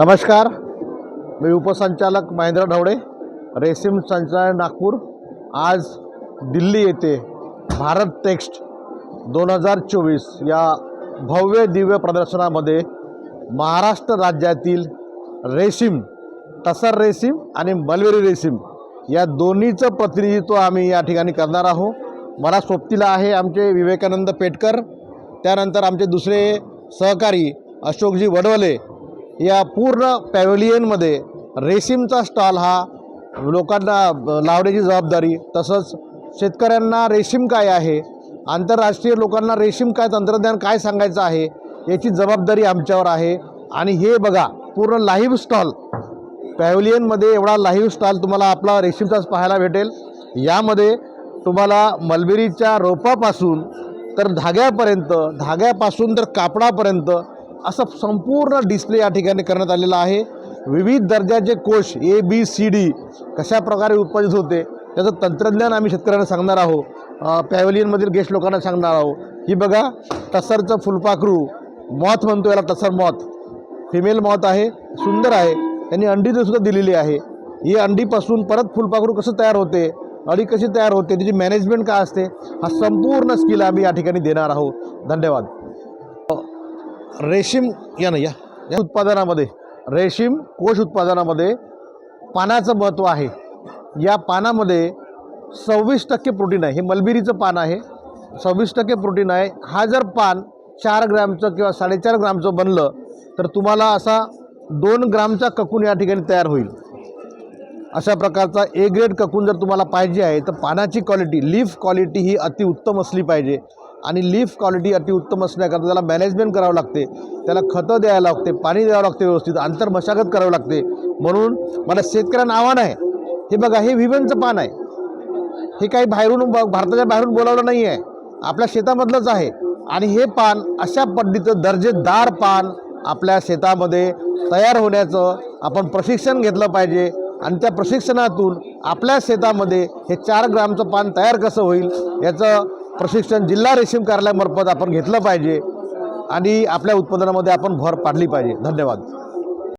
नमस्कार. मी उपसंचालक महेंद्र ढवळे रेशीम संचालन नागपूर. आज दिल्ली येथे भारत टेक्स्ट दोन हजार चोवीस या भव्य दिव्य प्रदर्शनामध्ये महाराष्ट्र राज्यातील रेशीम टसर रेशीम आणि मलवेरी रेशीम या दोन्हीचं प्रतिनिधित्व आम्ही या ठिकाणी करणार आहोत. मला सोबतीला आहे आमचे विवेकानंद पेटकर त्यानंतर आमचे दुसरे सहकारी अशोकजी वडवले या पूर्ण पॅव्हलियनमध्ये रेशीमचा स्टॉल हा लोकांना लावण्याची जबाबदारी तसंच शेतकऱ्यांना रेशीम काय आहे आंतरराष्ट्रीय लोकांना रेशीम काय तंत्रज्ञान काय सांगायचं आहे याची जबाबदारी आमच्यावर आहे. आणि हे बघा पूर्ण लाईव्ह स्टॉल पॅव्हलियनमध्ये एवढा लाईव्ह स्टॉल तुम्हाला आपला रेशीमचाच पाहायला भेटेल. यामध्ये तुम्हाला मलबेरीच्या रोपापासून तर धाग्यापर्यंत धाग्यापासून तर कापडापर्यंत असं संपूर्ण डिस्प्ले या ठिकाणी करण्यात आलेला आहे. विविध दर्जाचे कोश ए बी सी डी कशा प्रकारे उत्पादित होते त्याचं तंत्रज्ञान आम्ही शेतकऱ्यांना सांगणार आहोत. पॅव्हलियनमधील गेस्ट लोकांना सांगणार आहोत. ही बघा टसरचं फुलपाखरू मॉथ म्हणतो याला टसर मॉथ फिमेल मॉथ आहे सुंदर आहे. त्यांनी अंडी सुद्धा दिलेली आहे. ही अंडीपासून परत फुलपाखरू कसं तयार होते अळी कशी तयार होते त्याची मॅनेजमेंट काय असते हा संपूर्ण स्किल आम्ही या ठिकाणी देणार आहोत. धन्यवाद. रेशीम या ना या. या उत्पादनामध्ये रेशीम कोश उत्पादनामध्ये पानाचं महत्त्व आहे. या पानामध्ये सव्वीस टक्के प्रोटीन आहे. हे मलबिरीचं पान आहे. सव्वीस टक्के प्रोटीन आहे. हा जर पान चार ग्रॅमचं किंवा साडेचार ग्रामचं बनलं तर तुम्हाला असा दोन ग्रामचा ककून या ठिकाणी तयार होईल. अशा प्रकारचा ए ग्रेड ककून जर तुम्हाला पाहिजे आहे तर पानाची क्वालिटी लीफ क्वालिटी ही अतिउत्तम असली पाहिजे. आणि लीफ क्वालिटी अतिउत्तम असण्याकरता त्याला मॅनेजमेंट करावं लागते. त्याला खतं द्यायला लागते पाणी द्यावं लागते व्यवस्थित अंतर मशागत करावी लागते. म्हणून मला शेतकऱ्यांना आव्हान आहे हे बघा हे विवनचं पान आहे. हे काही बाहेरून भारताच्या बाहेरून बोलावलं नाही आहे. आपल्या शेतामधलंच आहे. आणि हे पान अशा पद्धतीचं दर्जेदार पान आपल्या शेतामध्ये तयार होण्याचं आपण प्रशिक्षण घेतलं पाहिजे. आणि त्या प्रशिक्षणातून आपल्या शेतामध्ये हे चार ग्रामचं पान तयार कसं होईल याचं प्रशिक्षण जिल्हा रेशीम कार्यालयामार्फत आपण घेतलं पाहिजे आणि आपल्या उत्पादनामध्ये आपण भर पाडली पाहिजे. धन्यवाद.